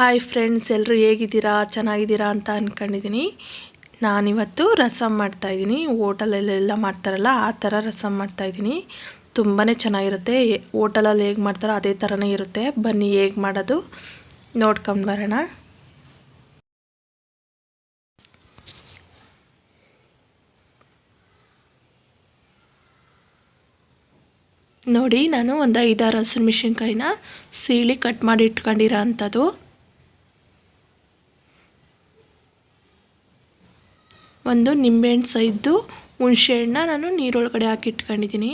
Hi friends ಎಲ್ಲರೂ ಹೇಗಿದ್ದೀರಾ? ಚೆನ್ನಾಗಿದ್ದೀರಾ ಅಂತ ಅಂದ್ಕೊಂಡಿದ್ದೀನಿ ನಾನಿವತ್ತು ರಸಮ್ ಮಾಡ್ತಾಯಿದ್ದೀನಿ ಹೋಟೆಲಲ್ಲೆಲ್ಲ ಮಾಡ್ತಾರಲ್ಲ, ಆ ಥರ ರಸಮ್ ಮಾಡ್ತಾಯಿದ್ದೀನಿ ತುಂಬಾ ಚೆನ್ನಾಗಿರುತ್ತೆ. ಹೋಟೆಲಲ್ಲಿ ಹೇಗೆ ಮಾಡ್ತಾರೋ ಅದೇ ಥರನೇ ಇರುತ್ತೆ. ಬನ್ನಿ ಹೇಗೆ ಮಾಡೋದು? ನೋಡ್ಕೊಂಡು ಬರೋಣ. ನೋಡಿ, ನಾನು ಒಂದು ಐದಾರು ಹಸಿರು ಮೆಣಸಿನ್ಕಾಯಿನ ಸೀಳಿ ಕಟ್ ಮಾಡಿ ಇಟ್ಕೊಂಡಿರೋ ಅಂಥದ್ದು. ಒಂದು ನಿಂಬೆಹಣ್ಣು ಸೈದ್ದು ಹುಣಸೆಹಣ್ಣ ನಾನು ನೀರೊಳಗಡೆ ಹಾಕಿ ಇಟ್ಕೊಂಡಿದ್ದೀನಿ.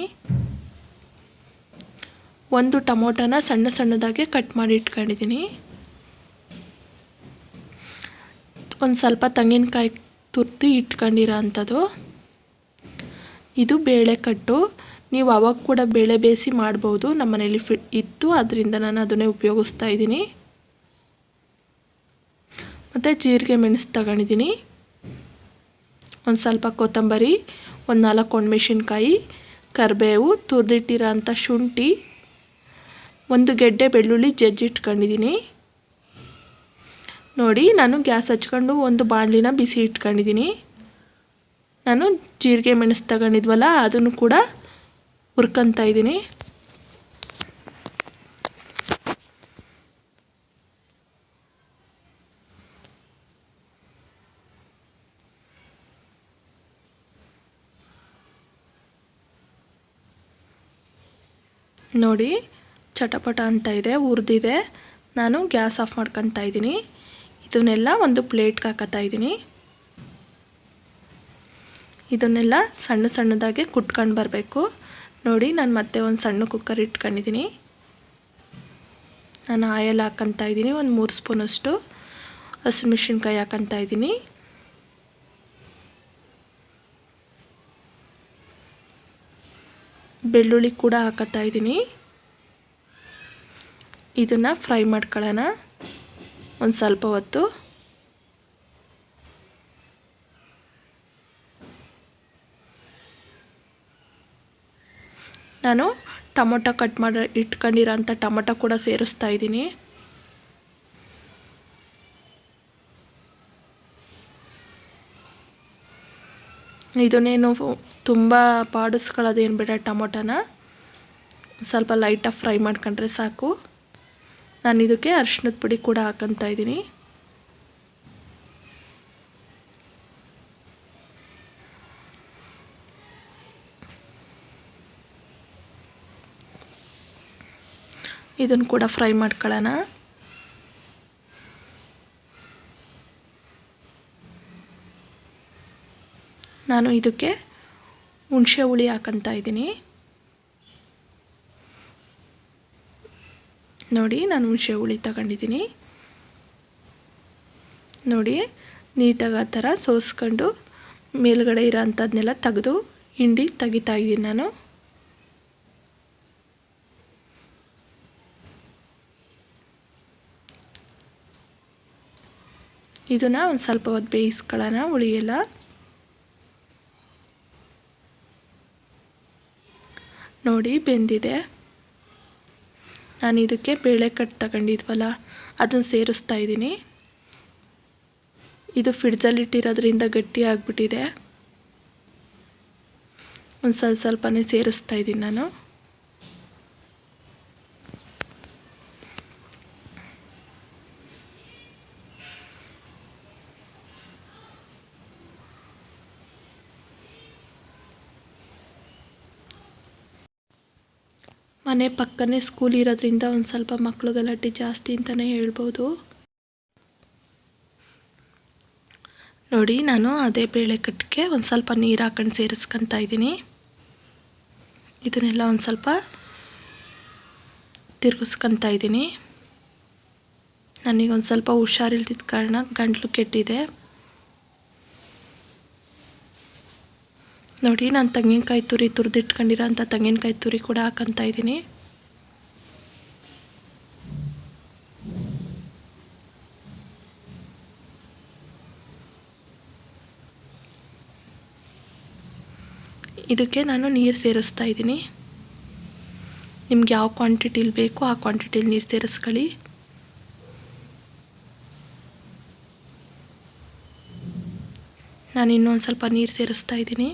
ಒಂದು ಟೊಮೊಟೊನ ಸಣ್ಣ ಸಣ್ಣದಾಗಿ ಕಟ್ ಮಾಡಿ ಇಟ್ಕೊಂಡಿದ್ದೀನಿ. ಒಂದು ಸ್ವಲ್ಪ ತೆಂಗಿನಕಾಯಿ ತುರ್ತಿ ಇಟ್ಕೊಂಡಿರೋ ಅಂಥದ್ದು. ಇದು ಬೇಳೆಕಟ್ಟು. ನೀವು ಅವಾಗ ಕೂಡ ಬೇಳೆ ಬೇಯಿಸಿ ಮಾಡ್ಬೋದು. ನಮ್ಮ ಮನೇಲಿ ಫಿ ಇತ್ತು. ಅದರಿಂದ ನಾನು ಅದನ್ನೇ ಉಪಯೋಗಿಸ್ತಾ ಇದ್ದೀನಿ. ಮತ್ತು ಜೀರಿಗೆ ಮೆಣಸು ತಗೊಂಡಿದ್ದೀನಿ. ಒಂದು ಸ್ವಲ್ಪ ಕೊತ್ತಂಬರಿ, ಒಂದು ನಾಲ್ಕು ಒಣಮೆಣಸಿನ್ಕಾಯಿ, ಕರಿಬೇವು ತುರಿದಿಟ್ಟಿರೋ ಅಂಥ ಶುಂಠಿ, ಒಂದು ಗೆಡ್ಡೆ ಬೆಳ್ಳುಳ್ಳಿ ಜಜ್ಜಿಟ್ಕೊಂಡಿದ್ದೀನಿ ನೋಡಿ, ನಾನು ಗ್ಯಾಸ್ ಹಚ್ಕೊಂಡು ಒಂದು ಬಾಣಲಿನ ಬಿಸಿ ಇಟ್ಕೊಂಡಿದ್ದೀನಿ. ನಾನು ಜೀರಿಗೆ ಮೆಣಸು ತಗೊಂಡಿದ್ವಲ್ಲ, ಅದನ್ನು ಕೂಡ ಹುರ್ಕೊತಾ ಇದ್ದೀನಿ. ನೋಡಿ, ಚಟಪಟ ಅಂತ ಇದೆ, ಉರಿದಿದೆ. ನಾನು ಗ್ಯಾಸ್ ಆಫ್ ಮಾಡ್ಕೊತಾ ಇದ್ದೀನಿ. ಇದನ್ನೆಲ್ಲ ಒಂದು ಪ್ಲೇಟ್ಗೆ ಹಾಕತ್ತಾ ಇದ್ದೀನಿ. ಇದನ್ನೆಲ್ಲ ಸಣ್ಣ ಸಣ್ಣದಾಗಿ ಕುಟ್ಕೊಂಡು ಬರಬೇಕು. ನೋಡಿ, ನಾನು ಮತ್ತೆ ಒಂದು ಸಣ್ಣ ಕುಕ್ಕರ್ ಇಟ್ಕೊಂಡಿದ್ದೀನಿ. ನಾನು ಆಯಲ್ ಹಾಕಂತ ಇದ್ದೀನಿ, ಒಂದು ಮೂರು ಸ್ಪೂನಷ್ಟು. ಹಸಿಮೆಣ್ಸಿನ್ಕಾಯಿ ಹಾಕಂತ ಇದ್ದೀನಿ. ಬೆಳ್ಳುಳ್ಳಿ ಕೂಡ ಹಾಕತ್ತಾ ಇದ್ದೀನಿ. ಇದನ್ನು ಫ್ರೈ ಮಾಡ್ಕೊಳ್ಳೋಣ. ಒಂದು ಸ್ವಲ್ಪ ಹೊತ್ತು. ನಾನು ಟೊಮೊಟೊ ಕಟ್ ಮಾಡಿ ಇಟ್ಕೊಂಡಿರೋಂಥ ಟೊಮೊಟೊ ಕೂಡ ಸೇರಿಸ್ತಾ ಇದ್ದೀನಿ. ಇದನ್ನೇನು ತುಂಬ ಬಾಡಿಸ್ಕೊಳ್ಳೋದೇನು ಬೇಡ ಟೊಮೊಟೊನ. ಸ್ವಲ್ಪ ಲೈಟಾಗಿ ಫ್ರೈ ಮಾಡ್ಕೊಂಡ್ರೆ ಸಾಕು. ನಾನು ಇದಕ್ಕೆ ಅರಿಶಿನದ ಪುಡಿ ಕೂಡ ಹಾಕಂತ ಇದ್ದೀನಿ. ಇದನ್ನು ಕೂಡ ಫ್ರೈ ಮಾಡ್ಕೊಳ್ಳೋಣ. ನಾನು ಇದಕ್ಕೆ ಹುಣಸೆ ಹುಳಿ ಹಾಕಂತ ಇದ್ದೀನಿ. ನೋಡಿ, ನಾನು ಹುಣಸೆ ಹುಳಿ ತಗೊಂಡಿದ್ದೀನಿ. ನೋಡಿ, ನೀಟಾಗಿ ಆ ಥರ ಸೋಸ್ಕೊಂಡು ಮೇಲ್ಗಡೆ ಇರೋ ತೆಗೆದು ಹಿಂಡಿ ತೆಗಿತಾ ಇದ್ದೀನಿ ನಾನು. ಇದನ್ನ ಒಂದು ಸ್ವಲ್ಪ ಹೊತ್ತು ಬೇಯಿಸ್ಕೊಳ್ಳೋಣ ಹುಳಿಯೆಲ್ಲ. ನೋಡಿ ಬೆಂದಿದೆ. ನಾನು ಇದಕ್ಕೆ ಬೇಳೆ ಕಟ್ ತಗೊಂಡಿದ್ವಲ್ಲ, ಅದನ್ನು ಸೇರಿಸ್ತಾ ಇದ್ದೀನಿ. ಇದು ಫ್ರಿಡ್ಜಲ್ಲಿ ಇಟ್ಟಿರೋದ್ರಿಂದ ಗಟ್ಟಿ ಆಗಿಬಿಟ್ಟಿದೆ. ಒಂದು ಸ್ವಲ್ಪ ಸ್ವಲ್ಪನೇ ಸೇರಿಸ್ತಾ ಇದ್ದೀನಿ ನಾನು. ಮನೆ ಪಕ್ಕನೇ ಸ್ಕೂಲ್ ಇರೋದ್ರಿಂದ ಒಂದು ಸ್ವಲ್ಪ ಮಕ್ಕಳು ಗಲಾಟೆ ಜಾಸ್ತಿ ಅಂತಲೇ ಹೇಳ್ಬೋದು. ನೋಡಿ, ನಾನು ಅದೇ ಬೇಳೆ ಕಟ್ಟಿಗೆ ಒಂದು ಸ್ವಲ್ಪ ನೀರು ಹಾಕೊಂಡು ಸೇರಿಸ್ಕೊತಾ ಇದ್ದೀನಿ. ಇದನ್ನೆಲ್ಲ ಒಂದು ಸ್ವಲ್ಪ ತಿರುಗಿಸ್ಕೊತಾ ಇದ್ದೀನಿ. ನನಗೆ ಒಂದು ಸ್ವಲ್ಪ ಹುಷಾರಿಲ್ದಿದ್ದ ಕಾರಣ ಗಂಟ್ಲು ಕೆಟ್ಟಿದೆ. ನೋಡಿ, ನಾನು ತೆಂಗಿನಕಾಯಿ ತುರಿ ತುರಿದಿಟ್ಕೊಂಡಿರೋ ಅಂಥ ತೆಂಗಿನಕಾಯಿ ತುರಿ ಕೂಡ ಹಾಕಂತ ಇದ್ದೀನಿ. ಇದಕ್ಕೆ ನಾನು ನೀರು ಸೇರಿಸ್ತಾ ಇದ್ದೀನಿ. ನಿಮ್ಗೆ ಯಾವ ಕ್ವಾಂಟಿಟಿಲಿ ಬೇಕು ಆ ಕ್ವಾಂಟಿಟಿಲಿ ನೀರು ಸೇರಿಸ್ಕೊಳ್ಳಿ. ನಾನು ಇನ್ನೊಂದು ಸ್ವಲ್ಪ ನೀರು ಸೇರಿಸ್ತಾ ಇದ್ದೀನಿ.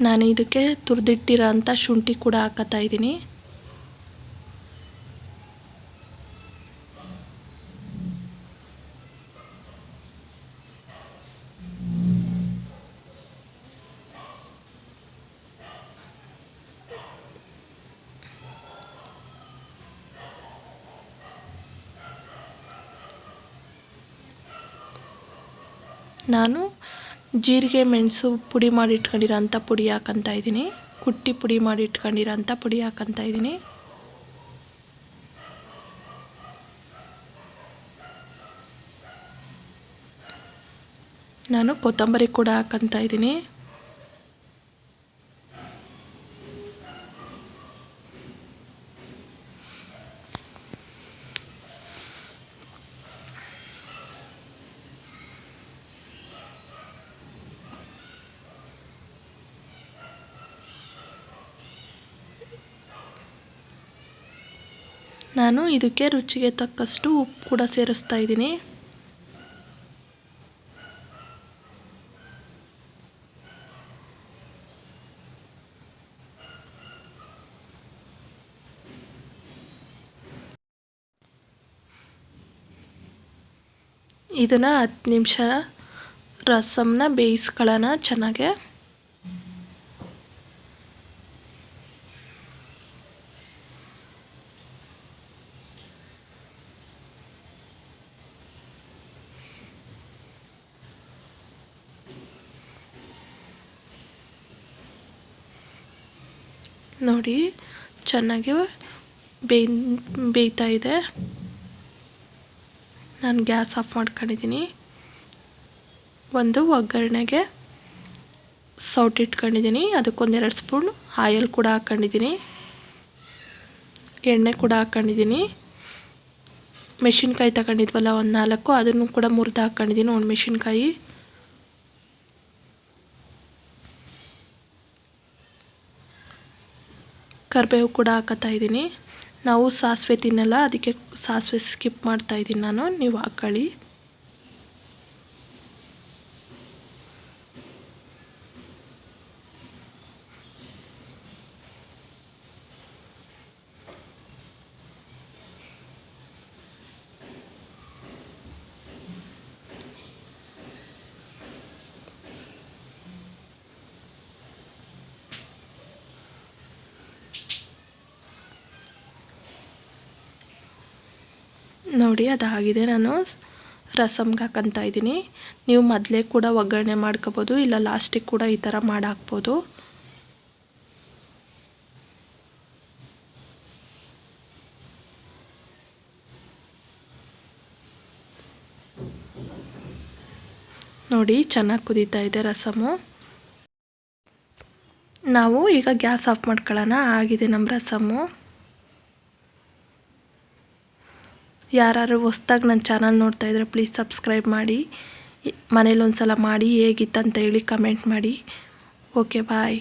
ನಾನು ಇದಕ್ಕೆ ತುರಿದಿಟ್ಟಿರೋಂಥ ಶುಂಠಿ ಕೂಡ ಹಾಕತ್ತಾ ಇದ್ದೀನಿ. ನಾನು ಜೀರಿಗೆ, ಮೆಣಸು ಪುಡಿ ಮಾಡಿ ಇಟ್ಕೊಂಡಿರೋ ಅಂಥ ಪುಡಿ ಹಾಕಂತ ಇದ್ದೀನಿ. ಕುಟ್ಟಿ ಪುಡಿ ಮಾಡಿ ಇಟ್ಕೊಂಡಿರೋ ಅಂಥ ಪುಡಿ ಹಾಕಂತ ಇದ್ದೀನಿ. ನಾನು ಕೊತ್ತಂಬರಿ ಕೂಡ ಹಾಕಂತ ಇದ್ದೀನಿ. ನಾನು ಇದಕ್ಕೆ ರುಚಿಗೆ ತಕ್ಕಷ್ಟು ಉಪ್ಪು ಕೂಡ ಸೇರಿಸ್ತಾ ಇದ್ದೀನಿ. ಇದನ್ನು ಹತ್ತು ನಿಮಿಷ ರಸಮ್ನ ಬೇಯಿಸ್ಕೊಳ್ಳೋಣ ಚೆನ್ನಾಗೆ. ನೋಡಿ, ಚೆನ್ನಾಗಿ ಬೇಯ್, ಬೇಯ್ತಾ ಇದೆ. ನಾನು ಗ್ಯಾಸ್ ಆಫ್ ಮಾಡ್ಕೊಂಡಿದ್ದೀನಿ. ಒಂದು ಒಗ್ಗರಣೆಗೆ ಸೌಟ್ ಇಟ್ಕೊಂಡಿದ್ದೀನಿ. ಅದಕ್ಕೊಂದೆರಡು ಸ್ಪೂನ್ ಆಯಿಲ್ ಕೂಡ ಹಾಕ್ಕೊಂಡಿದ್ದೀನಿ ಎಣ್ಣೆ ಕೂಡ ಹಾಕ್ಕೊಂಡಿದ್ದೀನಿ ಮೆಣಸಿನ್ಕಾಯಿ ತಗೊಂಡಿದ್ವಲ್ಲ, ಒಂದು ನಾಲ್ಕು, ಅದನ್ನು ಕೂಡ ಮುರಿದು ಹಾಕ್ಕೊಂಡಿದ್ದೀನಿ ಒಂದು ಮೆಣಸಿನ್ಕಾಯಿ. ಕರಿಬೇವು ಕೂಡ ಹಾಕತ್ತಾ ಇದ್ದೀನಿ. ನಾವು ಸಾಸಿವೆ ತಿನ್ನಲ್ಲ, ಅದಕ್ಕೆ ಸಾಸಿವೆ ಸ್ಕಿಪ್ ಮಾಡ್ತಾ ಇದ್ದೀನಿ ನಾನು. ನೀವು ಹಾಕ್ಕೊಳ್ಳಿ ನೋಡಿ, ಅದಾಗಿದೆ. ನಾನು ರಸಮ್ಗೆ ಹಾಕಂತ ಇದ್ದೀನಿ. ನೀವು ಮೊದಲೇ ಕೂಡ ಒಗ್ಗರಣೆ ಮಾಡ್ಕೋಬೋದು, ಇಲ್ಲ ಲಾಸ್ಟಿಗೆ ಕೂಡ ಈ ಥರ ಮಾಡಾಕ್ಬೋದು. ನೋಡಿ, ಚೆನ್ನಾಗಿ ಕುದೀತಾ ಇದೆ ರಸಮು. ನಾವು ಈಗ ಗ್ಯಾಸ್ ಆಫ್ ಮಾಡ್ಕೊಳ್ಳೋಣ. ಆಗಿದೆ ನಮ್ಮ ರಸಮು. ಯಾರು ಹೊಸ್ದಾಗಿ ನನ್ನ ಚಾನಲ್ ನೋಡ್ತಾ ಇದ್ರೆ ಪ್ಲೀಸ್ ಸಬ್ಸ್ಕ್ರೈಬ್ ಮಾಡಿ. ಮನೇಲಿ ಒಂದು ಸಲ ಮಾಡಿ ಹೇಳಿ ಕಮೆಂಟ್ ಮಾಡಿ. Okay bye